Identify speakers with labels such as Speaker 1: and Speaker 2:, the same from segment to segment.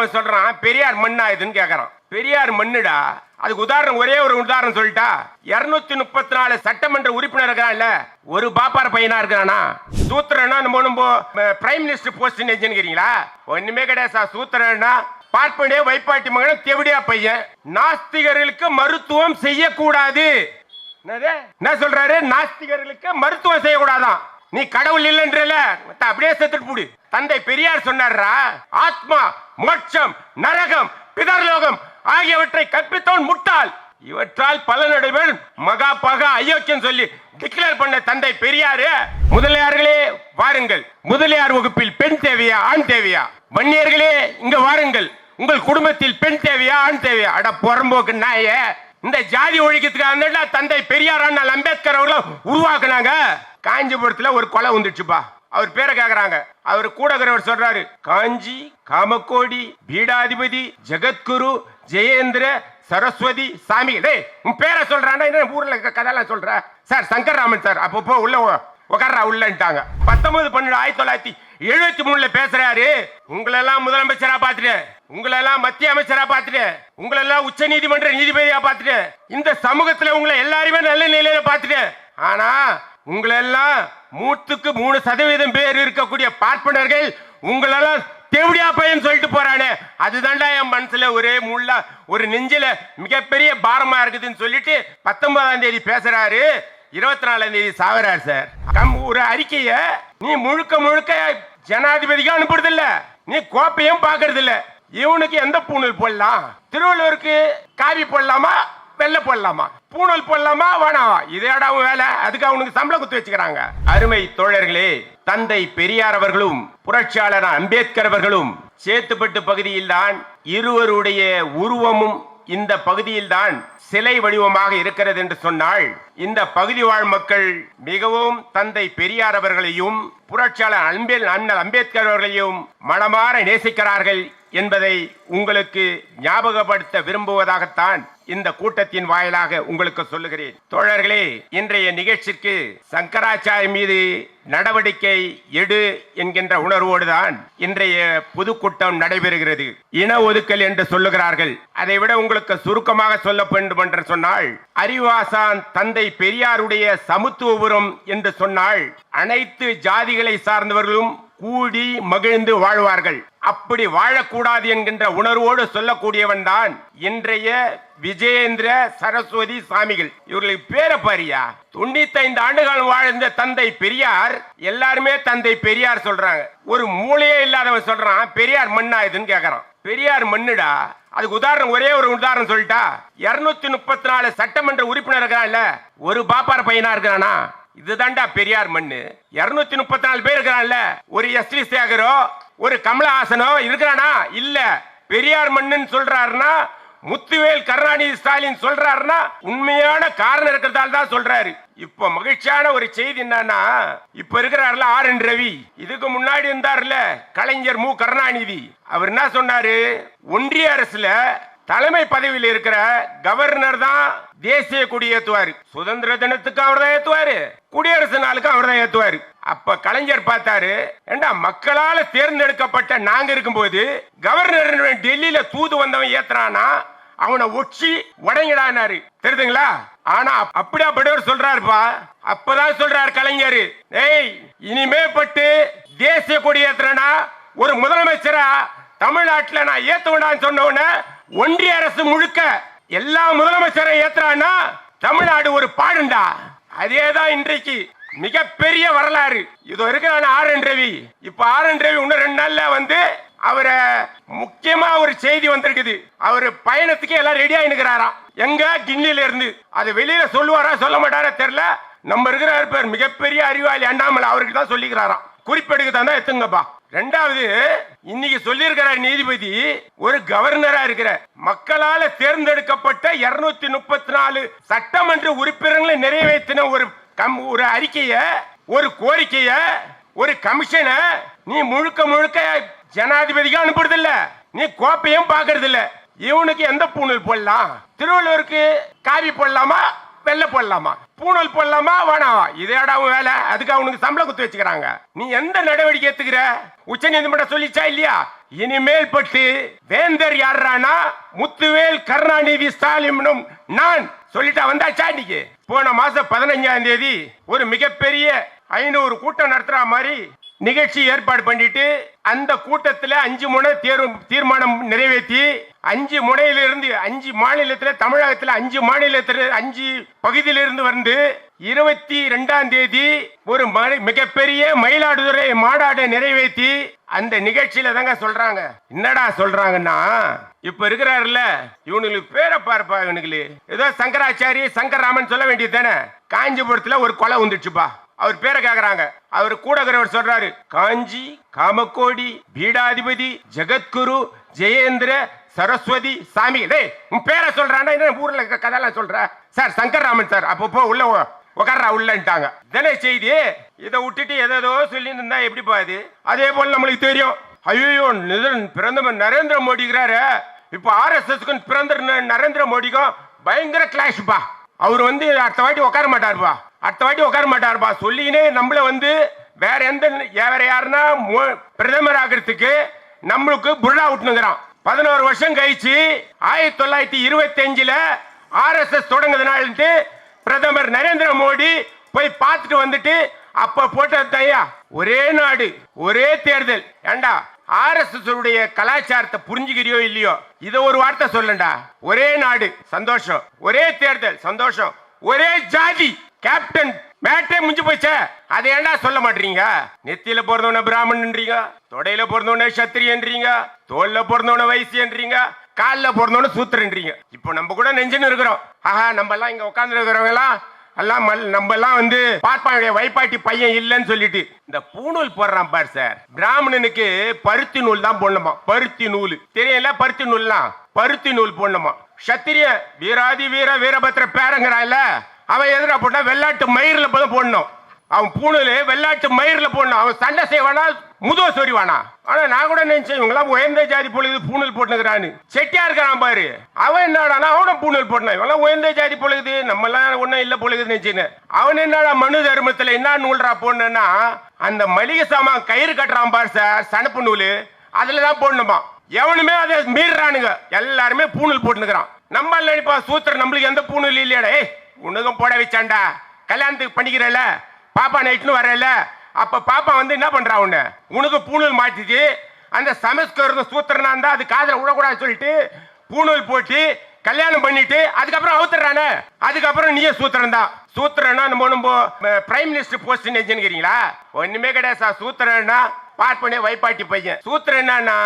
Speaker 1: அவன் சொல்றான் பெரியார் மண்ணா இதுன்னு கேக்குறான். பெரியார் மண்ணுடா? அதுக்கு உதாரணம் ஒரே ஒரு உதாரணம் சொல்லிட்டா? இருநூத்தி முப்பத்தி நாலு சட்டமன்ற உறுப்பினர் இருக்கிறான்ல ஒரு பாப்பார பையனா இருக்கிறானா? சூத்திரனா நம்ம பிரைம் மினிஸ்டர் போஸ்ட் நெஞ்சுங்கிறீங்களா ஒண்ணுமே கிடையாது சார் சூத்திரனா பார்ப்பனே வைப்பாட்டி மகன் தெவிடியா பையன். நாஸ்திகர்களுக்கு மருத்துவம் செய்யக்கூடாது. என்ன சொல்றாரு? நாஸ்திகர்களுக்கு மருத்துவம் செய்யக்கூடாதான். நீ கடவுள் இல்லைன்றல அப்படியே செத்துட்டு போடு. தந்தை பெரியார் சொன்னார்ரா ஆத்மா மோட்சம் நரகம் பிதர்லோகம் ஆகியவற்றை கற்பித்தவன் முட்டாள். இவற்றால் பலனடைவன் மகா பகா அயோக்கியம் சொல்லி டிக்ளேர் பண்ண தந்தை பெரியாரு. முதலியார்களே வாருங்கள். முதலியார் வகுப்பில் பெண் தேவையா ஆண் தேவையா? வன்னியர்களே இங்க வாருங்கள். உங்கள் குடும்பத்தில் பெண் தேவையா ஆண் தேவையா? அட புறம்போக்கு நாயே. இந்த ஜாதி ஒழிக்கிறதுக்காக தந்தை பெரியார் அண்ணல் அம்பேத்கர் அவர்களும் உருவாக்குனாங்க. காஞ்சிபுரத்துல ஒரு கொலை வந்துச்சுப்பா அவர் பேரை கேக்குறாங்க. அவர் கூட சொல்றாரு காஞ்சி காமக்கோடி பீடாதிபதி ஜெகத்குரு ஜெயேந்திர சரஸ்வதி சாமி. டே உன் பேரை சொல்றானா என்ன ஊர்ல இருக்க கதையெல்லாம் சொல்ற? சார் சங்கர்ராமன் சார் அப்பப்போ உள்ள உட்கார்றா உள்ளன்ட்டாங்க. பத்தொன்பது பன்னெண்டு ஆயிரத்தி தொள்ளாயிரத்தி எழுபத்தி மூணுல பேசுறாரு. உங்களெல்லாம் முதலமைச்சரா பார்த்துட்டேன் உங்களெல்லாம் மத்திய அமைச்சரா பார்த்துட்டேன் உங்களெல்லாம் உச்ச நீதிமன்ற நீதிபதியா பார்த்துட்டேன் இந்த சமூகத்துல உங்களை எல்லாருமே நல்ல நிலையில பார்த்துட்டேன் ஆனா உங்களெல்லாம் மூத்துக்கு மூணு சதவீதம் பேர் இருக்கக்கூடிய பார்ப்பனர்கள் உங்களெல்லாம் தேவடியா பையன் சொல்லிட்டு போறானே. அதுதான்டா என் மனசுல ஒரே முள்ளா ஒரு நெஞ்சில மிகப்பெரிய பாரமா இருக்குதுன்னு சொல்லிட்டு பத்தொன்பதாம் தேதி பேசுறாரு. இருபத்தி நாலாம் தேதி சாவறாரு சார். கம் ஒரு அறிக்கைய நீ முழுக்க முழுக்க ஜனாதிபதிக்கு அனுப்புறது இல்ல நீ கோப்பையும் பாக்குறது இல்ல இவனுக்கு எந்த பூணூல் போடலாம்? திருவள்ளுவருக்கு காவி போடலாமா? வெள்ளை போடலாமா? பூணல் போடலாமா? வேணாம் இதேடா வேலை? அதுக்கு அவனுக்கு சம்பளம் குத்து வச்சுக்கிறாங்க. அருமை தோழர்களே தந்தை பெரியார் அவர்களும் புரட்சியாளர் அம்பேத்கர் அவர்களும் சேத்துப்பட்டு பகுதியில்தான் இருவருடைய உருவமும் இந்த பகுதியில்தான் சிலை வடிவமாக இருக்கிறது என்று சொன்னால் இந்த பகுதி வாழ் மக்கள் மிகவும் தந்தை பெரியார் அவர்களையும் புரட்சியாளர் அன்பே அண்ணல் அம்பேத்கர் அவர்களையும் மனமாற நேசிக்கிறார்கள் என்பதை உங்களுக்கு ஞாபகப்படுத்த விரும்புவதாகத்தான் இந்த கூட்டத்தின் வாயிலாக உங்களுக்கு சொல்லுகிறேன். தோழர்களே இன்றைய நிகழ்ச்சிக்கு சங்கராச்சாரிய மீது நடவடிக்கை எடு என்கின்ற உணர்வோடுதான் இன்றைய பொதுக்கூட்டம் நடைபெறுகிறது. இன ஒதுக்கல் என்று சொல்லுகிறார்கள். அதை விட உங்களுக்கு சுருக்கமாக சொல்ல வேண்டும் என்று சொன்னால் அறிவாசான் தந்தை பெரியாருடைய சமத்துவபுரம் என்று சொன்னால் அனைத்து ஜாதிகளை சார்ந்தவர்களும் கூடி மகிழ்ந்து வாழ்வார்கள். அப்படி வாழக்கூடாது என்கின்ற உணர்வோடு சொல்லக்கூடியவன் தான் இன்றைய விஜயேந்திர சரஸ்வதி சாமிகள். இவர்களுக்கு பேரப்பாரியா பாரியா தொண்ணூத்தைந்து ஆண்டுகள் வாழ்ந்த தந்தை பெரியார் எல்லாருமே தந்தை பெரியார் சொல்றாங்க. ஒரு மூளையே இல்லாதவன் சொல்றான் பெரியார் மண்ணா இதுன்னு கேக்குறான். பெரியார் மண்ணுடா? அதுக்கு உதாரணம் ஒரே ஒரு உதாரணம் சொல்லிட்டா. இருநூத்தி முப்பத்தி நாலு சட்டமன்ற உறுப்பினர் இருக்கிறான்ல. ஒரு பாப்பார பையனா இருக்கிறானா? இதுதான்டா பெரியார் மண்ணு. இருநூத்தி முப்பத்தி நாலு பேர் இருக்கிறான்ல. ஒரு எஸ் வி சேகரோ ஒரு கமலஹாசனோ இருக்கிறானா? இல்ல. பெரியார் மண்ணுன்னு சொல்றாருன்னா முத்துவேல் கருணாநிதி ஸ்டாலின் சொல்றாருன்னா உண்மையான காரணம் இருக்கிறதால தான் சொல்றாரு. இப்ப மகிழ்ச்சியான ஒரு செய்தி என்னன்னா இப்ப இருக்கிறாருல ஆர் என் ரவி. இதுக்கு முன்னாடி இருந்தார்ல கலைஞர் மு. கருணாநிதி. அவர் என்ன சொன்னாரு? ஒன்றிய அரசுல தலைமை பதவியில் இருக்கிற கவர்னர் தான் தேசிய கொடி ஏத்துவாரு. சுதந்திர தினத்துக்கு அவர் தான் ஏத்துவாரு. குடியரசு நாளுக்கு அவர் தான் ஏத்துவாரு. அப்ப கலைஞர் பார்த்தாரு ஏண்டா மக்களால தேர்ந்தெடுக்கப்பட்ட நாங்க இருக்கும்போது கவர்னர் டெல்லியில தூது வந்தவன் ஏத்துறானா அவனை ஒச்சி உடங்கிடானாரு தெரியுதுங்களா? ஆனா அப்படியாப்பட்டவர் சொல்றாருப்பா. அப்பதான் சொல்றாரு கலைஞர். ஏய் இனிமே பட்டு தேசிய கொடி ஏத்துறனா ஒரு முதலமைச்சரா தமிழ்நாட்டுல நான் ஏத்துவேண்டான்னு சொன்ன உடனே ஒன்றிய அரசு முழுக்க எல்லா முதலமைச்சரை ஏத்துறான்னா தமிழ்நாடு ஒரு பாடுண்டா? அதேதான் இன்றைக்கு. மிகப்பெரிய வரலாறு. இது இருக்கிறான ஆர் என் ரவி. இப்ப ஆர் என் ரவி இன்னும் ரெண்டு நாள்ல வந்து அவரை முக்கியமா ஒரு செய்தி வந்திருக்குது. அவர் பயணத்துக்கு எல்லாம் ரெடி ஆயினுக்கிறாராம் எங்க? கிண்ணில இருந்து அது வெளியில சொல்லுவாரா சொல்ல மாட்டாரா தெரியல. நம்ம இருக்கிற பேர் மிகப்பெரிய அறிவாளி அண்ணாமலை அவருக்கு தான் சொல்லிக்கிறாராம். குறிப்பெடுக்க தான் எத்துங்கப்பா. ரெண்டாவது இன்னைக்கு சொல்லியிருக்கிறார் நீதிபதி ஒரு கவர்னரா இருக்கிற மக்களால தேர்ந்தெடுக்கப்பட்ட இருநூத்தி முப்பத்தி நாலு சட்டமன்ற உறுப்பினர்களை நிறைவேற்றின ஒரு கம் ஒரு அறிக்கைய ஒரு கோரிக்கைய ஒரு கமிஷனை நீ முழுக்க முழுக்க ஜனாதிபதிக்கு அனுப்புறது இல்ல நீ கோப்பையும் பாக்குறது இல்ல இவனுக்கு எந்த பூணூல் போடலாம்? திருவள்ளுவருக்கு காவி போடலாமா? வெள்ளை போடலாமா? பூணல் போடலாமா? வேணாம் இதேடா வேலை? அதுக்கு அவனுக்கு சம்பளம் குத்து வச்சுக்கிறாங்க. நீ எந்த நடவடிக்கை எடுத்துக்கிற? உச்ச நீதிமன்றம் சொல்லிச்சா இல்லையா? இனிமேல் பட்டு வேந்தர் யாருறானா முத்துவேல் கருணாநிதி ஸ்டாலினும் நான். சொல்லிட்டா வந்தாச்சா இன்னைக்கு? போன மாசம் பதினஞ்சாம் தேதி ஒரு மிகப்பெரிய ஐநூறு கூட்டம் நடத்துற மாதிரி நிகழ்ச்சி ஏற்பாடு பண்ணிட்டு அந்த கூட்டத்தில் அஞ்சு முனை தேர்வு தீர்மானம் நிறைவேற்றி அஞ்சு முனையிலிருந்து அஞ்சு மாநிலத்தில் தமிழகத்தில் அஞ்சு மாநிலத்தில் அஞ்சு பகுதியிலிருந்து வந்து இருபத்தி ரெண்டாம் தேதி ஒரு மிகப்பெரிய மயிலாடுதுறை மாநாடு நிறைவேற்றி அந்த நிகழ்ச்சியில தாங்க சொல்றாங்க. என்னடா சொல்றாங்கன்னா இப்ப இருக்கிறாருல்ல இவனுங்களுக்கு பேரை பார்ப்பா இவனுக்கு ஏதோ சங்கராச்சாரி சங்கராமன் சொல்ல வேண்டியது தானே. காஞ்சிபுரத்துல ஒரு கொலை வந்துடுச்சுப்பா. அவர் பேரை கேக்குறாங்க. அவர் கூட இருக்கிறவர் சொல்றாரு காஞ்சி காமக்கோடி பீடாதிபதி ஜெகத்குரு ஜெயேந்திர சரஸ்வதி சாமி. டேய் உன் பேரை சொல்றானா என்ன ஊர்ல இருக்க கதையெல்லாம் சொல்ற? சார் சங்கர்ராமன் சார் அப்பப்போ உள்ள உட்கார்றா உள்ளன்ட்டாங்க. தானே செய்தி இதை விட்டுட்டு எதோ சொல்லி இருந்தா எப்படி பாது அதே போல நம்மளுக்கு தெரியும். ஐயோ பிரதமர் நரேந்திர மோடிங்கிறாரு. இப்போ ஆர்எஸ்எஸ்க்கு பிறந்த நரேந்திர மோடிக்கும் பயங்கர கிளாஷ்பா அவர் வந்து அடுத்த வாட்டி உட்கார மாட்டார்பா அடுத்த வாட்டி உட்கார மாட்டாருப்பா. சொல்லினே நம்மள வந்து வேற எந்த வேற யாருன்னா மோ- பிரதமர் ஆகிறதுக்கு நம்மளுக்கு புருடா விட்டுனுங்கிறான் பதினோரு வருஷம் கழிச்சு ஆயிரத்தி தொள்ளாயிரத்தி இருபத்தி அஞ்சுல ஆர்எஸ்எஸ் தொடங்குதுனால்ட்டு பிரதமர் நரேந்திர மோடி போய் பார்த்துட்டு வந்துட்டு அப்ப போட்டது தையா ஒரே நாடு ஒரே தேர்தல். ஏண்டா ஆர்எஸ்எஸ் உடைய கலாச்சாரத்தை புரிஞ்சுக்கிறியோ இல்லையோ? இத ஒரு வார்த்தை சொல்லண்டா. ஒரே நாடு சந்தோஷம். ஒரே தேர்தல் சந்தோஷம். ஒரே ஜாதி. கேப்டன் மேட்டே முடிஞ்சு போச்சே. அதை ஏன்டா சொல்ல மாட்டீங்க? நெத்தியில பிறந்தவன பிராமணன்றீங்க? தொடையில பிறந்தவன சத்திரியன்றீங்க தோல்ல பிறந்தவன வைசியன்றீங்க காலில் பிறந்தவன சூத்திரன்றீங்க இப்போ நம்ம கூட நெஞ்சுன்னு இருக்கிறோம். ஆஹா நம்ம எல்லாம் இங்க உட்கார்ந்து இருக்கிறவங்க எல்லாம் எல்லாம் மல்- நம்ம எல்லாம் வந்து பார்ப்பானுடைய வைப்பாட்டி பையன் இல்லைன்னு சொல்லிட்டு. இந்த பூணூல் போடுறான் பார் சார். பிராமணனுக்கு பருத்தி நூல் தான் போடணுமா? பருத்தி நூல். தெரியல பருத்தி நூல்லாம்? பருத்தி நூல் போடணுமா? சத்திரிய வீராதி வீர வீரபத்திர பேரங்கிறான்ல அவன் எதிராக போட்டா வெள்ளாட்டு மயிரில் போதும் போடணும். அவன் பூணூல் வெள்ளாட்டு மயிரில் போடணும். அவன் சண்டை செய்வானா? முதுவ சொறிவானா? ஆனா நான் கூட நினைச்சேன் இவங்களாம் உயர்ந்த ஜாதி பொழுது பூணல் போட்டுக்கிறான்னு செட்டியா இருக்கிறான் பாரு. அவன் என்னடானா அவனும் பூணல் போட்டான். இவங்களாம் உயர்ந்த ஜாதி பொழுது நம்ம எல்லாம் ஒன்னும் இல்ல பொழுது நினைச்சுன்னு. அவன் என்னடா மனு தர்மத்துல என்ன நூல்றா போடணும்னா அந்த மளிகை சாமான் கயிறு கட்டுறான் பாரு சார் சனப்பு நூல். அதுலதான் போடணுமா? எவனுமே அதை மீறானுங்க எல்லாருமே பூணல் போட்டுக்கிறான் நம்ம நினைப்பா சூத்திர நம்மளுக்கு எந்த பூணல் இல்லையாடா? ஏய் உனக்கும் போட வச்சாண்டா கல்யாணத்துக்கு பண்ணிக்கிறல பாப்பா நைட்னு வரல அப்ப பாப்பா வந்து என்ன பண்றா உன்னை? உனக்கு பூணூல் மாட்டிச்சு. அந்த சமஸ்கிருதம் சூத்திரனா இருந்தா அது காதல விடக்கூடாதுன்னு சொல்லிட்டு பூணூல் போட்டு கல்யாணம் பண்ணிட்டு அதுக்கப்புறம் அவுத்துறானே அதுக்கப்புறம் நீயே சூத்திரன் தான். சூத்திரனா நம்ம நம்ம பிரைம் மினிஸ்டர் போஸ்ட் நினைச்சுக்கிறீங்களா ஒண்ணுமே கிடையாது சார். சூத்திரன்னா பார்ப்பனே வைப்பாட்டி பையன். சூத்திரம் என்னன்னா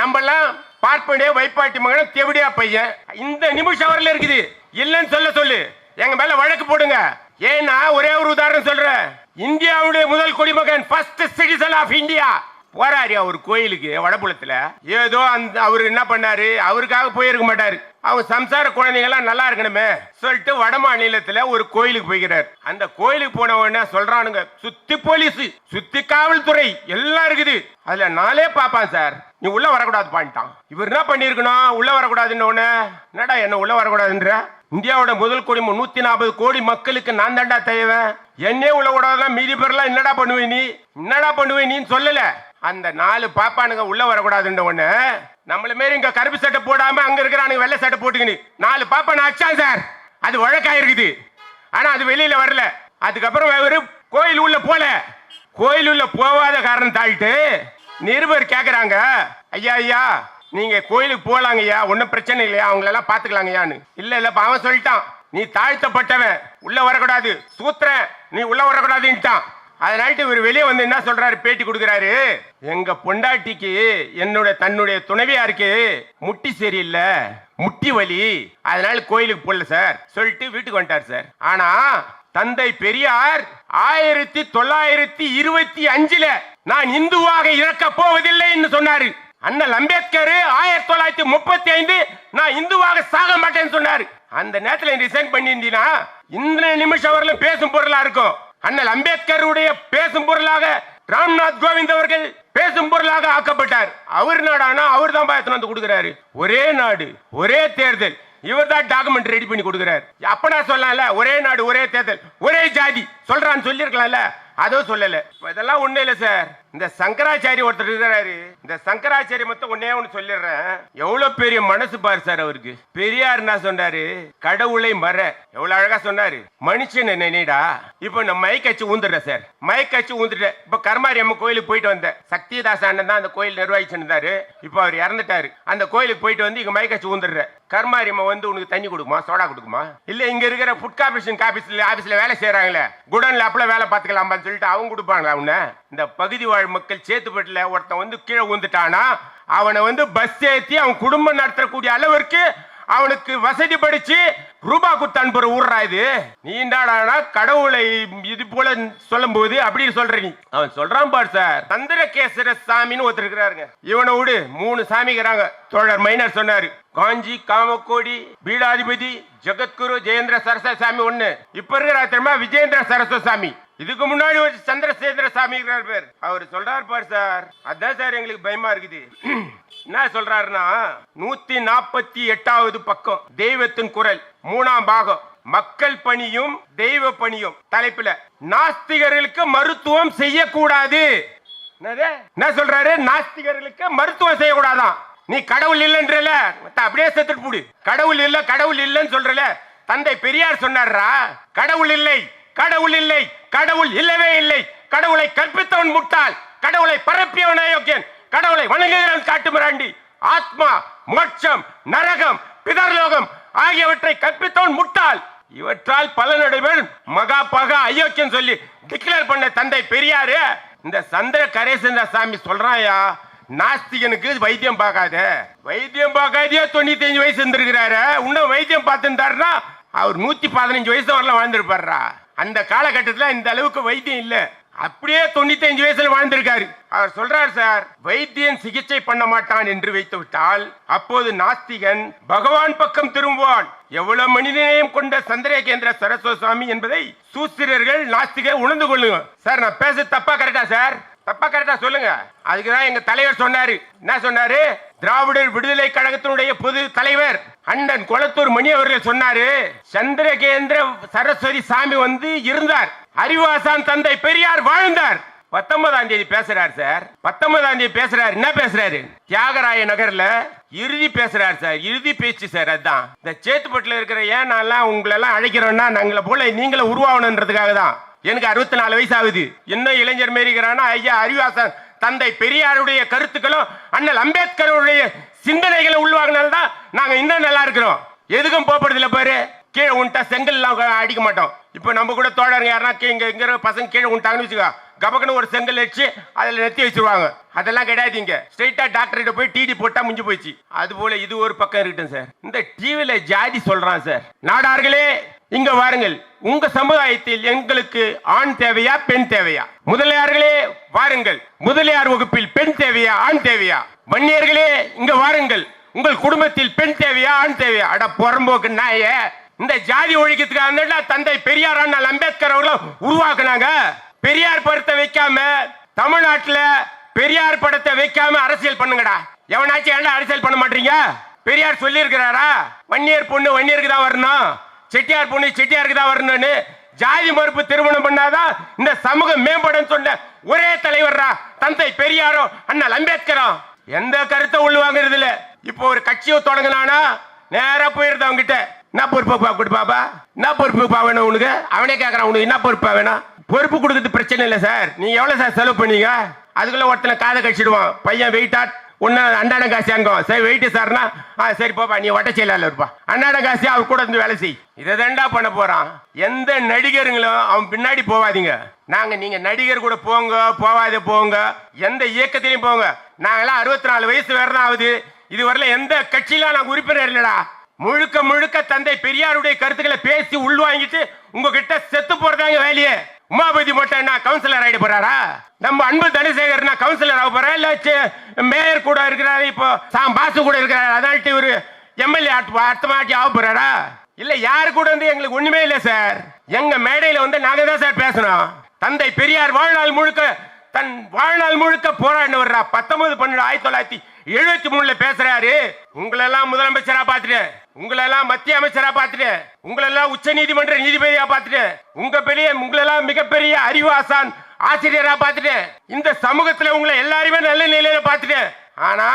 Speaker 1: நம்ம எல்லாம் பார்ப்பனே வைப்பாட்டி மகனும் தெவிடியா பையன். இந்த நிமிஷம் வரல இருக்குது. இல்லைன்னு சொல்ல சொல்லு. எங்க மேல வழக்கு போடுங்க. ஏன்னா ஒரே ஒரு உதாரணம் சொல்றேன். இந்தியாவுடைய முதல் குடிமகன் ஃபர்ஸ்ட் சிட்டிசன் ஆஃப் இந்தியா போறாரு அவர் கோயிலுக்கு வடபுலத்துல. ஏதோ அந்த அவர் என்ன பண்ணாரு? அவருக்காக போயிருக்க மாட்டாரு. அவங்க சம்சார குழந்தைங்கெல்லாம் நல்லா இருக்கணுமே சொல்லிட்டு வட மாநிலத்துல ஒரு கோயிலுக்கு போய்கிறார் அந்த கோயிலுக்கு போனவன சொல்றானுங்க சுத்தி போலீஸ் சுத்தி காவல்துறை எல்லாம் இருக்குது. அதுல நாளே பாப்பான் சார். நீ உள்ள வரக்கூடாது பாண்டான் இவர் என்ன பண்ணிருக்கணும் உள்ள வரக்கூடாதுன்னு உடனே என்னடா என்ன உள்ள வரக்கூடாதுன்ற? இந்தியாவோட முதல் கோடி நூத்தி நாற்பது கோடி மக்களுக்கு நான் தாண்டா தேவை என்னே உள்ள கூடாதுன்னா மீதி பேர்லாம் என்னடா பண்ணுவே நீ? என்னடா பண்ணுவே நீன்னு சொல்லல. அந்த நாலு பாப்பானுங்க உள்ள வரக்கூடாதுன்ற ஒண்ணு. நம்மள மாரி இங்க கருப்பு சட்டை போடாம அங்க இருக்கிறானுங்க வெள்ளை சட்டை போட்டுக்கின்னு நாலு பாப்பா நான் அச்சான் சார். அது வழக்காயிருக்குது. ஆனா அது வெளியில வரல. அதுக்கப்புறம் ஒரு கோயில் உள்ள போல. கோயில் உள்ள போகாத காரணம் தாழ்ட்டு நிருபர் கேக்குறாங்க. ஐயா ஐயா நீங்க கோயிலுக்கு போகலாங்கய்யா ஐயா பிரச்சனை இல்லையா? அவங்கள எல்லாம் இல்லை இல்ல இல்ல அவன் சொல்லிட்டான். நீ தாழ்த்தப்பட்டவன் உள்ள வரக்கூடாது. சூத்திர நீ உள்ள வரக்கூடாதுன்ட்டான். அதனால இவர் வெளியே வந்து என்ன சொல்றாரு? பேட்டி கொடுக்குறாரு. எங்க பொண்டாட்டிக்கு என்னோட தன்னுடைய துணைவியாருக்கு முட்டி சரியில்லை முட்டி வலி. அதனால கோயிலுக்கு போடல சார். சொல்லிட்டு வீட்டுக்கு வந்துட்டார் சார். ஆனா தந்தை பெரியார் ஆயிரத்தி தொள்ளாயிரத்தி இருபத்தி அஞ்சுல நான் இந்துவாக இறக்க போவதில்லைன்னு சொன்னாரு. அண்ணல் அம்பேத்கர் ஆயிரத்தி தொள்ளாயிரத்தி முப்பத்தி ஐந்து நான் இந்துவாக சாக மாட்டேன்னு சொன்னாரு. அந்த நேரத்தில் ரிசைன் பண்ணியிருந்தீங்கன்னா இந்த நிமிஷம் வரலும் பேசும் பொருளா இருக்கும். அண்ணல் அம்பேத்கருடைய பேசும் பொருளாக ராம்நாத் கோவிந்த் அவர்கள் பேசும் பொருளாக ஆக்கப்பட்டார். அவர் நாடானா அவர் தான் பயத்துல வந்து கொடுக்குறாரு. ஒரே நாடு ஒரே தேர்தல். இவர் தான் டாக்குமெண்ட் ரெடி பண்ணி கொடுக்குறாரு. அப்பனா சொல்லலாம்ல ஒரே நாடு ஒரே தேர்தல் ஒரே ஜாதி. சொல்றான்னு சொல்லியிருக்கலாம்ல. அதுவும் சொல்லல. இதெல்லாம் ஒண்ணு இல்ல சார் இந்த சங்கராச்சாரி ஒருத்தர் இருக்கிறாரு. இந்த சங்கராச்சாரி மொத்தம் ஒன்னே ஒண்ணு சொல்லிடுறேன். எவ்வளவு பெரிய மனசு பாரு சார் அவருக்கு. பெரியார் என்ன சொன்னாரு? கடவுளை மற. எவ்வளவு அழகா சொன்னாரு. மனுஷன் நினைடா இப்போ நான் மைக் ஊந்துடுறேன் சார் மைக் ஊந்துட்டேன் இப்ப கர்மாரி அம்மன் கோயிலுக்கு போயிட்டு வந்தேன். சக்திதாஸ் அண்ணன் தான் அந்த கோயில் நிர்வகிச்சிருந்தாரு. இப்போ அவர் இறந்துட்டாரு. அந்த கோயிலுக்கு போயிட்டு வந்து இங்க மைக் ஊந்துடுற ஊந்துடுறேன். அம்மா வந்து உனக்கு தண்ணி கொடுக்குமா? சோடா கொடுக்குமா? இல்ல இங்க இருக்கிற ஃபுட் கார்பரேஷன் ஆபீஸ்ல ஆபீஸ்ல வேலை செய்யறாங்களே குடன்ல அப்பல வேலை சொல்லிட்டு அவங்க கொடுப்பாங்களா உன்ன இந்த பகுதி வாழ் மக்கள் சேத்துப்பட்டில் ஒருத்தன் வந்து கீழே விழுந்துட்டானா அவனை வந்து பஸ் ஏற்றி அவன் குடும்பம் நடத்தக்கூடிய அளவிற்கு அவனுக்கு வசதி படிச்சு ரூபா குத்து அனுப்புற ஊர்ரா இது. நீ கடவுளை இது போல சொல்லும் போது அப்படி சொல்ற நீ. அவன் சொல்றான் பாரு சார். சந்திரகேசர சாமின்னு ஒருத்தர் இருக்கிறாருங்க. இவனை விடு மூணு சாமிக்கிறாங்க தோழர் மைனர் சொன்னாரு காஞ்சி காமக்கோடி பீடாதிபதி ஜெகத்குரு ஜெயேந்திர சரஸ்வதி சாமி ஒண்ணு. இப்ப இருக்கிற தெரியுமா? விஜயேந்திர சரஸ்வதி சாமி. இதுக்கு முன்னாடி ஒரு சந்திரசேகர சாமி பேர். அவர் சொல்றாரு பார் சார். அதான் சார் எங்களுக்கு பயமா இருக்குது. என்ன சொல்றாருன்னா நூத்தி நாற்பத்தி எட்டாவது பக்கம் தெய்வத்தின் குரல் மூணாம் பாகம் மக்கள் பணியும் தெய்வ பணியும் தலைப்புல நாஸ்திகர்களுக்கு மருத்துவம் செய்யக்கூடாது. என்ன சொல்றாரு? நாஸ்திகர்களுக்கு மருத்துவம் செய்யக்கூடாதான். நீ கடவுள் இல்லைன்றல அப்படியே செத்துட்டு போடு. கடவுள் இல்ல கடவுள் இல்லைன்னு சொல்றல. தந்தை பெரியார் சொன்னார்ரா கடவுள் இல்லை கடவுள் இல்லை. கடவுள் இல்லவே இல்லை. கடவுளை கற்பித்தவன் முட்டாள். கடவுளை பரப்பியவன் அயோக்கியன். கடவுளை வணங்குகிறவன் காட்டுமிராண்டி. ஆத்மா மோட்சம் நரகம் பிதர்லோகம் ஆகியவற்றை கற்பித்தவன் முட்டாள். இவற்றால் பலனடைவன் மகா பகா அயோக்கியம் சொல்லி டிக்ளேர் பண்ண தந்தை பெரியாரு. இந்த சந்திர கரேசந்திர சாமி சொல்றாயா? நாஸ்திகனுக்கு வைத்தியம் பார்க்காத. வைத்தியம் பார்க்காதே தொண்ணூத்தி அஞ்சு வயசு இருந்திருக்கிறாரு. இன்னும் வைத்தியம் பார்த்துருந்தாருன்னா அவர் நூத்தி பதினஞ்சு வயசு வரலாம் வாழ்ந்திருப்பாருடா. அந்த காலகட்டத்தில் இந்த அளவுக்கு வைத்தியம் இல்ல. அப்படியே தொண்ணூத்தி அஞ்சு வயசுல வாழ்ந்திருக்காரு. அவர் சொல்றாரு சார் வைத்தியன் சிகிச்சை பண்ண மாட்டான் என்று வைத்து விட்டால் அப்போது நாஸ்திகன் பகவான் பக்கம் திரும்புவான். எவ்வளவு மனிதநேயம் கொண்ட சந்திரகேந்திர சரஸ்வதி சுவாமி என்பதை சூஸ்திரர்கள் நாஸ்திகர் உணர்ந்து கொள்ளுங்க. சார் நான் பேச தப்பா கரெக்டா சார்? தப்பா கரெக்டா சொல்லுங்க. அதுக்கு தான் எங்க தலைவர் சொன்னாரு. என்ன சொன்னாரு? திராவிடர் விடுதலை கழகத்தினுடைய பொது தலைவர் அண்ணன் குளத்தூர் மணி அவர்கள் சொன்னாரு சந்திரகேந்திர சரஸ்வதி சாமி வந்து இருந்தார். அறிவாசான் தந்தை பெரியார் வாழ்ந்தார். பத்தொன்பதாம் தேதி பேசுறாரு சார். பத்தொன்பதாம் தேதி பேசுறாரு. என்ன பேசுறாரு? தியாகராய நகர்ல இறுதி பேசுறாரு சார். இறுதி பேச்சு சார் அதுதான். இந்த சேத்துப்பட்டுல இருக்கிற ஏன் நான் எல்லாம் உங்களெல்லாம் அழைக்கிறோம்னா நாங்கள போல நீங்களும் உருவாகணுன்றதுக்காக தான் எனக்கு அறுபத்தி நாலு வயசு ஆகுது இன்னும் இளைஞர் மாரிக்கிறானா ஐயா அறிவாசன் தந்தை பெரியாருடைய கருத்துக்களும் அண்ணல் அம்பேத்கருடைய சிந்தனைகளை உள்வாங்கினால்தான் நாங்க இன்னும் நல்லா இருக்கிறோம். எதுக்கும் போப்படுறதில்ல பாரு. கீழே உன்ட்டா செங்கல்லாம் அடிக்க மாட்டோம். இப்போ நம்ம கூட தோழருங்க யாருன்னா இங்க இங்க பசங்க கீழே உண்டாங்கன்னு வச்சுக்கோ. கபக்குன்னு ஒரு செங்கல் வச்சு அதில் நெத்தி வச்சிருவாங்க. அதெல்லாம் கிடையாது இங்கே ஸ்ட்ரைட்டா டாக்டர்கிட்ட போய் டிடி போட்டால் முடிஞ்சு போச்சு அது போல இது ஒரு பக்கம் இருக்கட்டும் சார். இந்த டிவியில் ஜாதி சொல்கிறான் சார். நாடார்களே இங்க வாருங்கள். உங்க சமுதாயத்தில் எங்களுக்கு ஆண் தேவையா பெண் தேவையா? முதலியார்களே வாருங்கள். முதலியார் வகுப்பில் பெண் தேவையா ஆண் தேவையா? வன்னியர்களே இங்க வாருங்கள். உங்கள் குடும்பத்தில் பெண் தேவையா ஆண் தேவையா? அட புறம்போக்கு நாய. இந்த ஜாதி ஒழிக்கிறதுக்காக தந்தை பெரியார் அண்ணல் அம்பேத்கர் அவர்களும் உருவாக்குனாங்க. பெரியார் படத்தை வைக்காம தமிழ்நாட்டுல பெரியார் படத்தை வைக்காம அரசியல் பண்ணுங்கடா. எவனாச்சும் என்ன அரசியல் பண்ண மாட்டீங்க? பெரியார் சொல்லி இருக்கிறாரா வன்னியர் பொண்ணு வன்னியருக்கு தான் வரணும். செட்டியார் பொண்ணு செட்டியாருக்கு தான் வரணும்னு ஜாதி மறுப்பு திருமணம் பண்ணாதான் இந்த சமூகம் மேம்படும் சொன்ன ஒரே தலைவர்ரா தந்தை பெரியாரோ அண்ணல் அம்பேத்கரோ. எந்த கருத்தை உள்வாங்கிறது இல்ல இப்போ ஒரு கட்சியை தொடங்கினானா நேரா போயிருது அவங்க என்ன பொறுப்பு கொடுப்பாப்பா என்ன பொறுப்பு வேணும் உனக்கு? அவனே கேட்கறான் உனக்கு என்ன பொறுப்பா வேணும்? பொறுப்பு கொடுக்கறது பிரச்சனை இல்லை சார். நீங்கள் எவ்வளோ சார் செலவு பண்ணீங்க? அதுக்குள்ள ஒருத்தனை காதை கழிச்சிடுவான் பையன் வெயிட்டா ஒன்று அண்டாடம் காசு அங்கம் சரி வெயிட்டு சார்னா ஆ சரி போப்பா நீ ஒட்ட செயலாளர் இருப்பா. அண்டாடம் காசு அவர் கூட இருந்து வேலை செய். இதை தாண்டா பண்ண போறான். எந்த நடிகருங்களும் அவன் பின்னாடி போவாதீங்க. நாங்க நீங்க நடிகர் கூட போங்க போவாத போங்க. எந்த இயக்கத்திலையும் போங்க. நாங்களாம் அறுபத்தி நாலு வயசு வேற தான் ஆகுது. இதுவரையில எந்த கட்சியிலாம் நாங்கள் உறுப்பினர் இல்லடா. முழுக்க முழுக்க தந்தை பெரியாருடைய கருத்துக்களை பேசி உள்வாங்கிட்டு உங்ககிட்ட செத்து போறதாங்க வேலையே. உமாபதி மட்டும் என்ன கவுன்சிலர் ஆகிட போறாரா? நம்ம அன்பு தனசேகர்னா கவுன்சிலர் ஆக போறா இல்ல மேயர் கூட இருக்கிறாரு? இப்போ சாம் பாசு கூட இருக்கிறாரு? அதனால இவரு எம்எல்ஏ அடுத்த மாட்டி ஆக போறாரா? இல்ல யாரு கூட வந்து எங்களுக்கு ஒண்ணுமே இல்ல சார். எங்க மேடையில வந்து நாங்க தான் சார் பேசணும். தந்தை பெரியார் வாழ்நாள் முழுக்க தன் வாழ்நாள் முழுக்க போராடின வர்றா பத்தொன்பது பன்னெண்டு ஆயிரத்தி தொள்ளாயிரத்தி எழுபத்தி மூணுல பேசுறாரு. உங்களெல்லாம் முதலமைச்சரா பார்த்துட்டேன் உங்களெல்லாம் மத்திய அமைச்சரா பார்த்துட்டு உங்களெல்லாம் உச்ச நீதிமன்ற நீதிபதியா பார்த்துட்டு உங்க பெரிய உங்களெல்லாம் மிகப்பெரிய அறிவாசான் ஆசிரியரா பார்த்துட்டு இந்த சமூகத்துல உங்களை எல்லாருமே நல்ல நிலையில பார்த்துட்டு ஆனா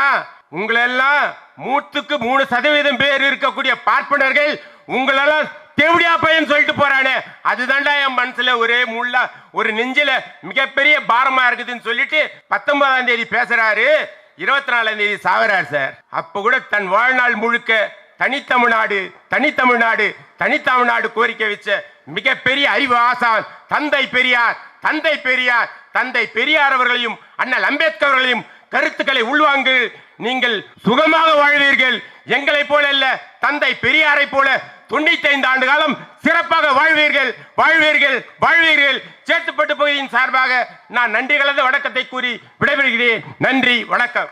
Speaker 1: உங்களெல்லாம் மூத்துக்கு மூணு சதவீதம் பேர் இருக்கக்கூடிய பார்ப்பனர்கள் உங்களெல்லாம் தேவடியா பையன் சொல்லிட்டு போறானே. அதுதான்டா என் மனசுல ஒரே முள்ளா ஒரு நெஞ்சில மிகப்பெரிய பாரமா இருக்குதுன்னு சொல்லிட்டு பத்தொன்பதாம் தேதி பேசுறாரு. இருபத்தி நாலாம் தேதி சாவறார் சார். அப்ப கூட தன் வாழ்நாள் முழுக்க தனித்தமிழ்நாடு தனித்தமிழ்நாடு தனித்தமிழ்நாடு கோரிக்கை வச்ச மிகப்பெரிய அறிவு ஆசான் தந்தை பெரியார் தந்தை பெரியார் தந்தை பெரியார் அவர்களையும் அண்ணல் அம்பேத்கர் அவர்களையும் கருத்துக்களை உள்வாங்கு நீங்கள் சுகமாக வாழ்வீர்கள். எங்களைப் போல அல்ல தந்தை பெரியாரை போல தொண்ணூத்தி ஐந்து ஆண்டு காலம் சிறப்பாக வாழ்வீர்கள் வாழ்வீர்கள் வாழ்வீர்கள். சேத்துப்பட்டு பகுதியின் சார்பாக நான் நன்றி கலந்த வணக்கத்தை கூறி விடைபெறுகிறேன். நன்றி வணக்கம்.